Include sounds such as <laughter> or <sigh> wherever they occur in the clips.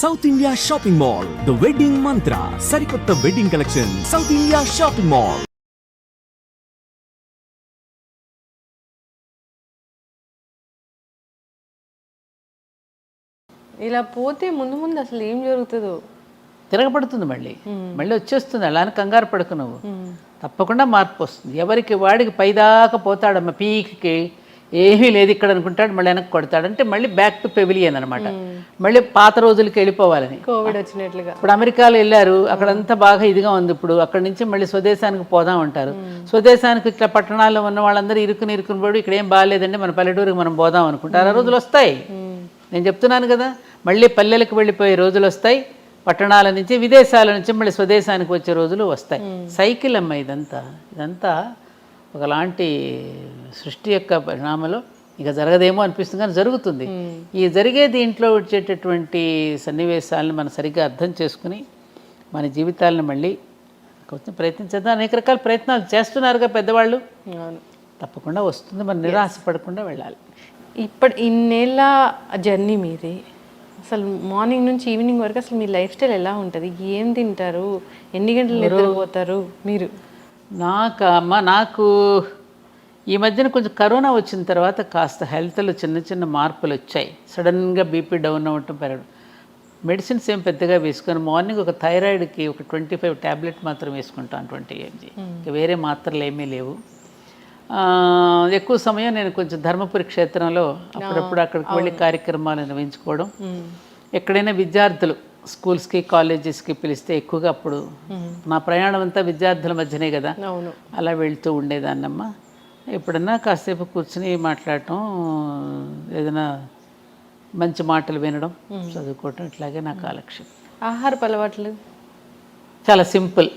South India shopping mall the wedding Mantra సరికొత్త wedding collection south India shopping mall ఇలా పోతే ముందు ముందు అసలు ఏం జరుగుతుందో? తిరగబడుతుంది మళ్ళీ. మళ్ళీ వచ్చేస్తుంది. అలా అని కంగారు పడకు నువ్వు. తప్పకుండా మార్పు వస్తుంది. ఎవరికి వాడికి పైదాకా పోతాడమ్మ పీక్కి ఏమీ లేదు ఇక్కడ అనుకుంటాడు మళ్ళీ వెనక్కి కొడతాడు. అంటే మళ్ళీ బ్యాక్ టు పెవిలియన్ అనమాట మళ్ళీ పాత రోజులకి వెళ్ళిపోవాలని. కోవిడ్ వచ్చినట్లుగా. ఇప్పుడు అమెరికాలో వెళ్ళారు అక్కడంతా బాగా ఇదిగా ఉంది ఇప్పుడు. అక్కడ నుంచి మళ్ళీ స్వదేశానికి పోదాం అంటారు. స్వదేశానికి ఇట్లా పట్టణాల్లో ఉన్న వాళ్ళందరూ ఇరుకుని ఇరుకుని పడి ఇక్కడ ఏం బాగాలేదండి మన పల్లెటూరికి మనం పోదాం అనుకుంటారు. ఆ రోజులు వస్తాయి. నేను చెప్తున్నాను కదా మళ్ళీ పల్లెలకు వెళ్ళిపోయే రోజులు వస్తాయి. పట్టణాల నుంచి విదేశాల నుంచి మళ్ళీ స్వదేశానికి వచ్చే రోజులు వస్తాయి. సైకిల్ అమ్మ ఇదంతా. ఇదంతా ఒకలాంటి సృష్టి యొక్క పరిణామంలో ఇక జరగదేమో అనిపిస్తుంది కానీ జరుగుతుంది. ఈ జరిగే దీంట్లో వచ్చేటటువంటి సన్నివేశాలను మనం సరిగ్గా అర్థం చేసుకుని మన జీవితాలను మళ్ళీ కొంచెం ప్రయత్నించేద్దాం. అనేక రకాల ప్రయత్నాలు చేస్తున్నారుగా పెద్దవాళ్ళు. తప్పకుండా వస్తుంది. మనం నిరాశపడకుండా వెళ్ళాలి. ఇప్పటి ఇన్నేళ్ళ జర్నీ మీది. అసలు మార్నింగ్ నుంచి ఈవినింగ్ వరకు అసలు మీ లైఫ్ స్టైల్ ఎలా ఉంటుంది? ఏం తింటారు? ఎన్ని గంటలు నిద్రపోతారు? మీరు? నాకు అమ్మ నాకు ఈ మధ్యన కొంచెం కరోనా వచ్చిన తర్వాత కాస్త హెల్త్లో చిన్న చిన్న మార్పులు వచ్చాయి. సడన్గా బీపీ డౌన్ అవ్వటం పెరగడం. మెడిసిన్స్ ఏం పెద్దగా వేసుకొని. మార్నింగ్ ఒక థైరాయిడ్కి ఒక ట్వంటీ ఫైవ్ ట్యాబ్లెట్ మాత్రం వేసుకుంటాను ట్వంటీ ఎంజీ. ఇంకా వేరే మాత్రలు ఏమీ లేవు. ఎక్కువ సమయం నేను కొంచెం ధర్మపురి క్షేత్రంలో అప్పుడప్పుడు అక్కడికి వెళ్ళి కార్యక్రమాలు నిర్వహించుకోవడం. ఎక్కడైనా విద్యార్థులు స్కూల్స్కి కాలేజెస్కి పిలిస్తే ఎక్కువగా అప్పుడు నా ప్రయాణం అంతా విద్యార్థుల మధ్యనే కదా. అలా వెళ్తూ ఉండేదాన్నమ్మ. ఎప్పుడన్నా కాసేపు కూర్చుని మాట్లాడటం ఏదైనా మంచి మాటలు వినడం చదువుకోవటం ఇట్లాగే నా కాలక్షేపం. ఆహారపు అలవాట్లు? చాలా సింపుల్.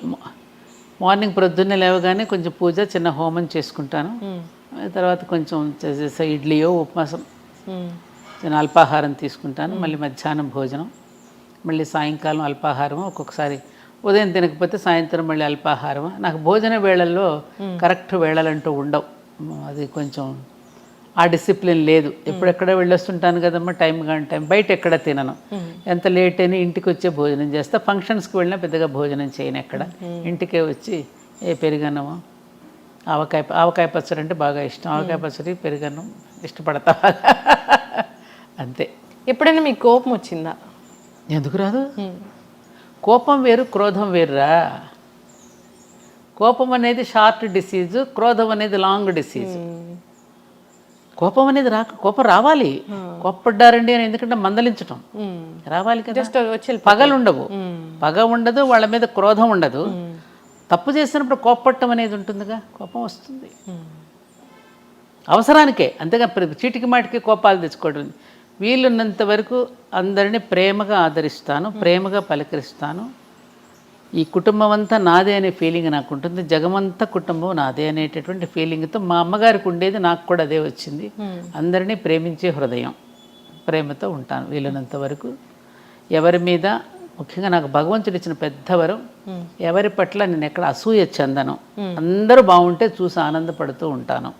మార్నింగ్ ప్రొద్దున్నే లేవగానే కొంచెం పూజ చిన్న హోమం చేసుకుంటాను. తర్వాత కొంచెం చేసే ఇడ్లీయో ఉపవాసం మ్మ్. చిన్న అల్పాహారం తీసుకుంటాను. మళ్ళీ మధ్యాహ్నం భోజనం మళ్ళీ సాయంకాలం అల్పాహారం ఒక్కొక్కసారి ఉదయం తినకపోతే సాయంత్రం మళ్ళీ అల్పాహారం నాకు భోజన వేళల్లో కరెక్ట్ వేళలంటూ ఉండవు. అది కొంచెం ఆ డిసిప్లిన్ లేదు. ఎప్పుడెక్కడ వెళ్ళొస్తుంటాను కదమ్మా టైం కానీ టైం బయట ఎక్కడ తినను. ఎంత లేట్ అయినా ఇంటికి వచ్చే భోజనం చేస్తా. ఫంక్షన్స్కి వెళ్ళినా పెద్దగా భోజనం చేయను ఎక్కడ. ఇంటికే వచ్చి ఏ పెరుగన్నమో? ఆవకాయ ఆవకాయ పచ్చడి అంటే బాగా ఇష్టం. ఆవకాయ పచ్చడి పెరుగన్నం ఇష్టపడతా. <laughs> అంతే. ఎప్పుడైనా మీకు కోపం వచ్చిందా? ఎందుకు రాదు? కోపం వేరు క్రోధం వేరురా. కోపం అనేది షార్ట్ డిసీజు క్రోధం అనేది లాంగ్ డిసీజ్. కోపం అనేది రాక కోపం రావాలి. కోప్పడ్డారండి అని ఎందుకంటే మందలించటం. మ్మ్. రావాలి కదా. పగలు ఉండవు. పగ ఉండదు వాళ్ళ మీద క్రోధం ఉండదు. తప్పు చేసినప్పుడు కోప్పట్టం అనేది ఉంటుందిగా. కోపం వస్తుంది. అవసరానికే. అంతేగా చీటికి మాటికి కోపాలు తెచ్చుకోవడం. వీలున్నంత వరకు అందరినీ ప్రేమగా ఆదరిస్తాను ప్రేమగా పలకరిస్తాను. ఈ కుటుంబం అంతా నాదే అనే ఫీలింగ్ నాకు ఉంటుంది జగమంతా కుటుంబం నాదే అనేటటువంటి ఫీలింగ్తో మా అమ్మగారికి ఉండేది నాకు కూడా అదే వచ్చింది. అందరినీ ప్రేమించే హృదయం ప్రేమతో ఉంటాను వీలున్నంత వరకు. ఎవరి మీద ముఖ్యంగా నాకు భగవంతుడు ఇచ్చిన పెద్ద వరం ఎవరి పట్ల నేను ఎక్కడ అసూయ చెందను. అందరూ బాగుంటే చూసి ఆనందపడుతూ ఉంటాను.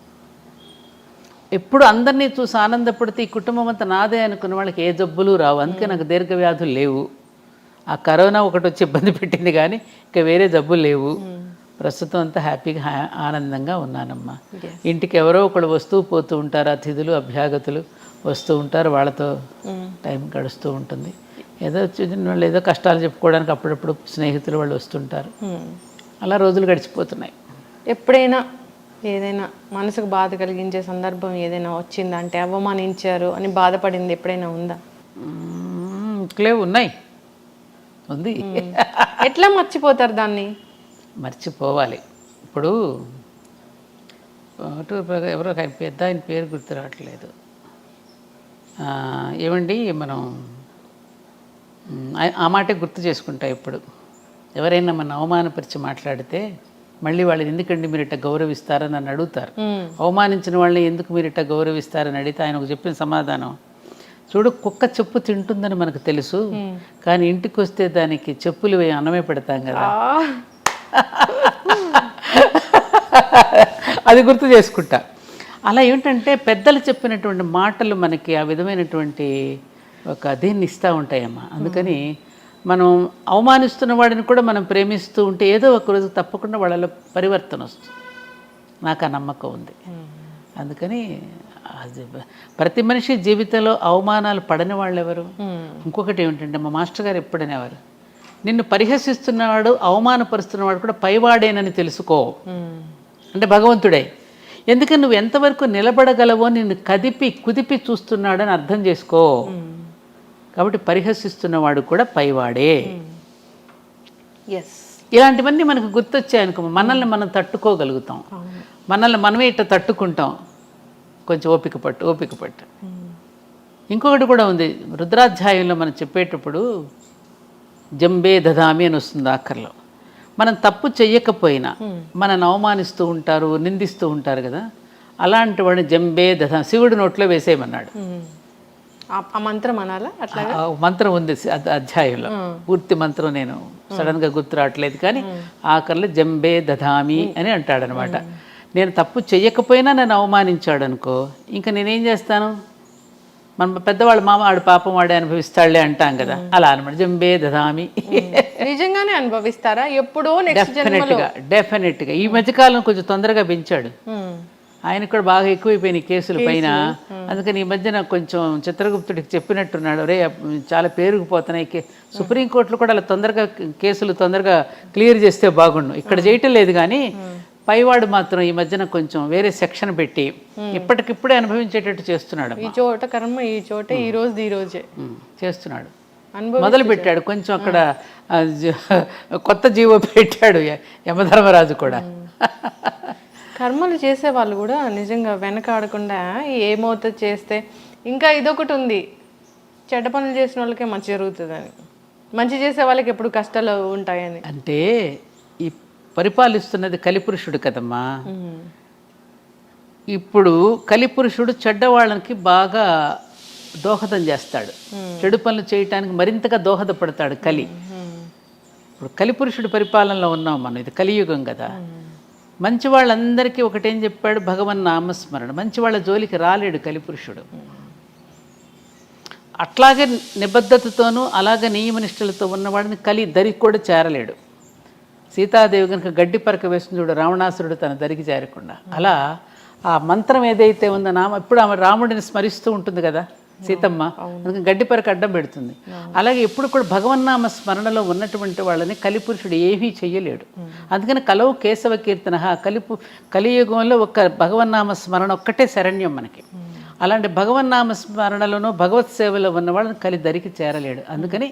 ఎప్పుడు అందరినీ చూసి ఆనందపడితే ఈ కుటుంబం అంతా నాదే అనుకున్న వాళ్ళకి ఏ జబ్బులు రావు. అందుకే నాకు దీర్ఘవ్యాధులు లేవు. ఆ కరోనా ఒకటి వచ్చి ఇబ్బంది పెట్టింది కానీ ఇక వేరే జబ్బులు లేవు. ప్రస్తుతం అంతా హ్యాపీగా ఆనందంగా ఉన్నానమ్మా. ఇంటికి ఎవరో ఒకళ్ళు వస్తూ పోతూ ఉంటారు అతిథులు అభ్యాగతులు వస్తూ ఉంటారు వాళ్ళతో టైం గడుస్తూ ఉంటుంది. ఏదో చిన్న వాళ్ళు ఏదో కష్టాలు చెప్పుకోవడానికి అప్పుడప్పుడు స్నేహితులు వాళ్ళు వస్తుంటారు. మ్మ్. అలా రోజులు గడిచిపోతున్నాయి. ఎప్పుడైనా ఏదైనా మనసుకు బాధ కలిగించే సందర్భం ఏదైనా వచ్చిందా అంటే అవమానించారు అని బాధపడింది ఎప్పుడైనా ఉందా? మ్మ్, ఇంకలే ఉన్నాయి. ఉంది ఎట్లా మర్చిపోతారు దాన్ని? మర్చిపోవాలి. ఇప్పుడు అటు ఎవరో పెద్ద ఆయన పేరు గుర్తు రావట్లేదు. ఏమండి మనం ఆ- మాటే గుర్తు చేసుకుంటా ఇప్పుడు. ఎవరైనా మన అవమానపరిచి మాట్లాడితే మళ్ళీ వాళ్ళని ఎందుకండి మీరు ఇట్లా గౌరవిస్తారని నన్ను అడుగుతారు. అవమానించిన వాళ్ళని ఎందుకు మీరు ఇట్లా గౌరవిస్తారని అడిగితే ఆయన ఒక చెప్పిన సమాధానం చూడు కుక్క చెప్పు తింటుందని మనకు తెలుసు కానీ ఇంటికి వస్తే దానికి చెప్పులు అన్నమే పెడతాం కదా. అది గుర్తు చేసుకుంటా. అలా ఏంటంటే పెద్దలు చెప్పినటువంటి మాటలు మనకి ఆ విధమైనటువంటి ఒక దీన్ని ఇస్తూ ఉంటాయమ్మా. అందుకని మనం అవమానిస్తున్న వాడిని కూడా మనం ప్రేమిస్తూ ఉంటే ఏదో ఒక రోజు తప్పకుండా వాళ్ళలో పరివర్తన వస్తుంది. నాకు ఆ నమ్మకం ఉంది. అందుకని ప్రతి మనిషి జీవితంలో అవమానాలు పడని వాళ్ళు ఎవరు ఇంకొకటి ఏమిటంటే మా మాస్టర్ గారు ఎప్పుడనేవారు? నిన్ను పరిహసిస్తున్నవాడు అవమానపరుస్తున్నవాడు కూడా పైవాడేనని తెలుసుకో. అంటే భగవంతుడే. ఎందుకని నువ్వు ఎంతవరకు నిలబడగలవో నిన్ను కదిపి కుదిపి చూస్తున్నాడని అర్థం చేసుకో. కాబట్టి పరిహసిస్తున్నవాడు కూడా పైవాడే. ఎస్ ఇలాంటివన్నీ మనకు గుర్తొచ్చాయనుకో మనల్ని మనం తట్టుకోగలుగుతాం. మనల్ని మనమే ఇట్లా తట్టుకుంటాం. కొంచెం ఓపిక పట్టు ఓపిక పట్టు. ఇంకొకటి కూడా ఉంది. రుద్రాధ్యాయంలో మనం చెప్పేటప్పుడు జంబే దదామి అని వస్తుంది ఆఖరిలో. మనం తప్పు చెయ్యకపోయినా మనల్ని అవమానిస్తూ ఉంటారు నిందిస్తూ ఉంటారు కదా. అలాంటి వాడిని జంబే దధా శివుడి నోట్లో వేసేయమన్నాడు. ఆ మంత్రం అనాలా? అట్లా మంత్రం ఉంది అధ్యాయంలో. పూర్తి మంత్రం నేను సడన్గా గుర్తు రావట్లేదు కానీ ఆఖరిలో జంబే దధామి అని అంటాడనమాట. నేను తప్పు చెయ్యకపోయినా నన్ను అవమానించాడు అనుకో ఇంకా నేనేం చేస్తాను? మన పెద్దవాళ్ళ మామ ఆడు పాపం వాడే అనుభవిస్తాడులే అంటాం కదా. అలా అనమాట జంబే దధామి. నిజంగానే అనుభవిస్తారా? ఎప్పుడో డెఫినెట్గా డెఫినెట్గా ఈ మధ్యకాలం కొంచెం తొందరగా పెంచాడు. మ్మ్. ఆయనకు కూడా బాగా ఎక్కువైపోయినాయి కేసులు పైన. అందుకని ఈ మధ్యన కొంచెం చిత్రగుప్తుడికి చెప్పినట్టున్నాడు రే చాలా పేరుకుపోతున్నాయి సుప్రీంకోర్టులో కూడా అలా తొందరగా కేసులు తొందరగా క్లియర్ చేస్తే బాగుండు. ఇక్కడ చేయటం లేదు కానీ పైవాడు మాత్రం ఈ మధ్యన కొంచెం వేరే సెక్షన్ పెట్టి ఇప్పటికిప్పుడే అనుభవించేటట్టు చేస్తున్నాడు ఈ చోట కర్మ ఈ చోట ఈ రోజు ఈ రోజే. ఉమ్, చేస్తున్నాడు. అనుభవం మొదలు పెట్టాడు కొంచెం అక్కడ కొత్త జీవో పెట్టాడు యమధర్మరాజు కూడా. కర్మలు చేసే వాళ్ళు కూడా నిజంగా వెనకాడకుండా ఏమవుతుంది చేస్తే ఇంకా ఇదొకటి ఉంది. చెడ్డ పనులు చేసిన వాళ్ళకే మంచి జరుగుతుందని. మంచి చేసే వాళ్ళకి ఎప్పుడు కష్టాలు ఉంటాయని. అంటే పరిపాలిస్తున్నది కలిపురుషుడు కదమ్మా. ఇప్పుడు కలిపురుషుడు చెడ్డవాళ్ళకి బాగా దోహదం చేస్తాడు. చెడు పనులు చేయటానికి మరింతగా దోహదపడతాడు కలి. ఇప్పుడు కలిపురుషుడు పరిపాలనలో ఉన్నాం మనం ఇది కలియుగం కదా. మంచి వాళ్ళందరికీ ఒకటేం చెప్పాడు? భగవన్ నామస్మరణ. మంచి వాళ్ళ జోలికి రాలేడు కలిపురుషుడు. అట్లాగే నిబద్ధతతోనూ అలాగే నియమనిష్టలతో ఉన్నవాడిని కలి దరికి కూడా చేరలేడు. సీతాదేవి కనుక గడ్డి పరక వేస్తుంది చూడు రావణాసురుడు తన దరికి చేరకుండా. అలా ఆ మంత్రం ఏదైతే ఉందో నామ ఇప్పుడు ఆమె రాముడిని స్మరిస్తూ ఉంటుంది కదా సీతమ్మ అందుకని గడ్డి పరక అడ్డం పెడుతుంది. అలాగే ఎప్పుడు కూడా భగవన్నామ స్మరణలో ఉన్నటువంటి వాళ్ళని కలిపురుషుడు ఏమీ చెయ్యలేడు. అందుకని కలవు కేశవ కీర్తన కలిపు కలియుగంలో ఒక భగవన్నామ స్మరణ ఒక్కటే శరణ్యం మనకి. అలాంటి భగవన్నామ స్మరణలోనూ భగవత్ సేవలో ఉన్న వాళ్ళని కలి దరికి చేరలేడు. అందుకని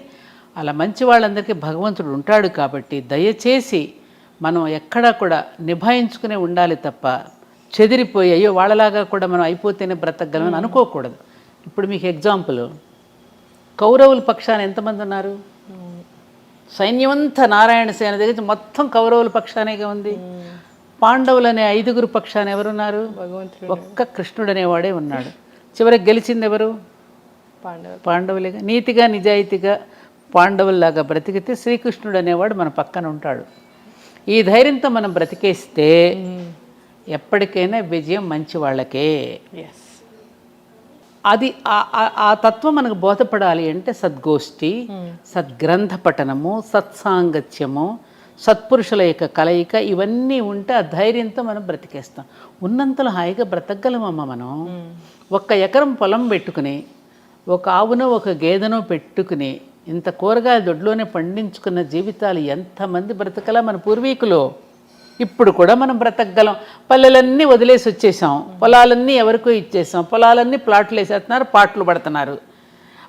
అలా మంచి వాళ్ళందరికీ భగవంతుడు ఉంటాడు కాబట్టి దయచేసి మనం ఎక్కడా కూడా నిభాయించుకునే ఉండాలి తప్ప చెదిరిపోయి అయ్యో వాళ్ళలాగా కూడా మనం అయిపోతేనే బ్రతకగలమని అనుకోకూడదు. ఇప్పుడు మీకు ఎగ్జాంపుల్. కౌరవుల పక్షాన ఎంతమంది ఉన్నారు? సైన్యమంతా నారాయణ సేన దగ్గర మొత్తం కౌరవుల పక్షానేగా ఉంది. పాండవులు అనే ఐదుగురు పక్షాన ఎవరున్నారు? భగవంతుడు. ఒక్క కృష్ణుడు అనేవాడే ఉన్నాడు. చివరికి గెలిచింది ఎవరు? పాండవ పాండవులేగా. నీతిగా నిజాయితీగా పాండవుల్లాగా బ్రతికితే శ్రీకృష్ణుడు అనేవాడు మన పక్కన ఉంటాడు. ఈ ధైర్యంతో మనం బ్రతికేస్తే ఎప్పటికైనా విజయం మంచి వాళ్ళకే. ఎస్ అది ఆ- తత్వం మనకు బోధపడాలి అంటే సద్గోష్ఠి సద్గ్రంథ పఠనము సత్సాంగత్యము సత్పురుషుల యొక్క కలయిక ఇవన్నీ ఉంటే ఆ ధైర్యంతో మనం బ్రతికేస్తాం. ఉన్నంతలో హాయిగా బ్రతకగలమమ్మ మనం. ఒక్క ఎకరం పొలం పెట్టుకుని ఒక ఆవునో ఒక గేదెనో పెట్టుకుని ఇంత కూరగాయల దొడ్లోనే పండించుకున్న జీవితాలు ఎంతమంది బ్రతకలా మన పూర్వీకులు? ఇప్పుడు కూడా మనం బ్రతకగలం. పల్లెలన్నీ వదిలేసి వచ్చేసాం. పొలాలన్నీ ఎవరికో ఇచ్చేసాం. పొలాలన్నీ ప్లాట్లు వేసేస్తున్నారు పాటలు పడుతున్నారు.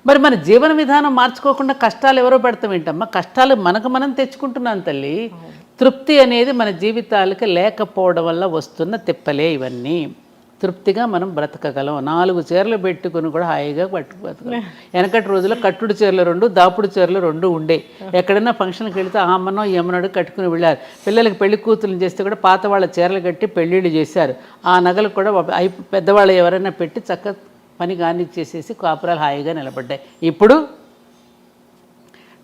మరి మన జీవన విధానం మార్చుకోకుండా కష్టాలు ఎవరో పెడతాం ఏంటమ్మా? కష్టాలు మనకు మనం తెచ్చుకుంటున్నాం తల్లి. తృప్తి అనేది మన జీవితాలకి లేకపోవడం వల్ల వస్తున్న తిప్పలే ఇవన్నీ. తృప్తిగా మనం బ్రతకగలం. నాలుగు చీరలు పెట్టుకుని కూడా హాయిగా పట్టు వెనకటి రోజుల్లో కట్టుడు చీరలు రెండు దాపుడు చీరలు రెండు ఉండే. ఎక్కడైనా ఫంక్షన్కి వెళితే ఆమనో అమ్మనో ఈ కట్టుకుని వెళ్ళారు. పిల్లలకి పెళ్ళి కూతుర్లు చేస్తే కూడా పాత వాళ్ళ చీరలు కట్టి పెళ్ళిళ్ళు చేశారు. ఆ నగలు కూడా అయి పెద్దవాళ్ళు ఎవరైనా పెట్టి చక్క పని కానిచ్చేసేసి కాపురాలు హాయిగా నిలబడ్డాయి. ఇప్పుడు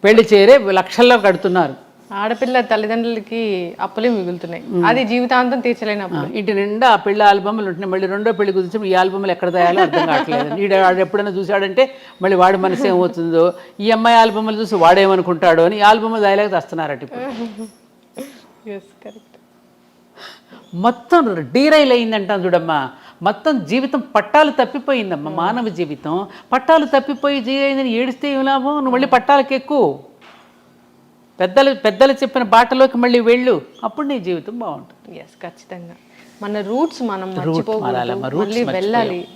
పెళ్ళి చేరే లక్షల్లో కడుతున్నారు. ఆడపిల్ల తల్లిదండ్రులకి అప్పులే మిగులుతున్నాయి. అది జీవితాంతం తీర్చలేని అప్పు ఇంటి నిండా ఆ పెళ్ళి ఆల్బమ్లు ఉంటున్నాయి. మళ్ళీ రెండో పెళ్ళి కుదిర్చి ఈ ఆల్బమ్లు ఎక్కడ తయాలో అర్థం కావట్లేదు. <laughs> ఈడ వాడు ఎప్పుడైనా చూశాడంటే మళ్ళీ వాడి మనసు ఏమవుతుందో ఈ అమ్మాయి ఆల్బమ్లు చూసి వాడేమనుకుంటాడో అని ఈ ఆల్బమ్లు దాయలేక తెస్తున్నారట ఇప్పుడు. <laughs> ఎస్ కరెక్ట్ మొత్తం డీరైల్ అయిందంటాం చూడమ్మా. మొత్తం జీవితం పట్టాలు తప్పిపోయిందమ్మా. మానవ జీవితం పట్టాలు తప్పిపోయి జీవైందని ఏడిస్తే ఏం లాభం? నువ్వు మళ్ళీ పట్టాలకు ఎక్కువ పెద్దలు పెద్దలు చెప్పిన బాటలోకి మళ్ళీ వెళ్ళు. అప్పుడు నీ జీవితం బాగుంటుంది. ఎస్ ఖచ్చితంగా. మన రూట్స్ మనం మర్చిపోకూడదు. మళ్ళీ వెళ్ళాలి.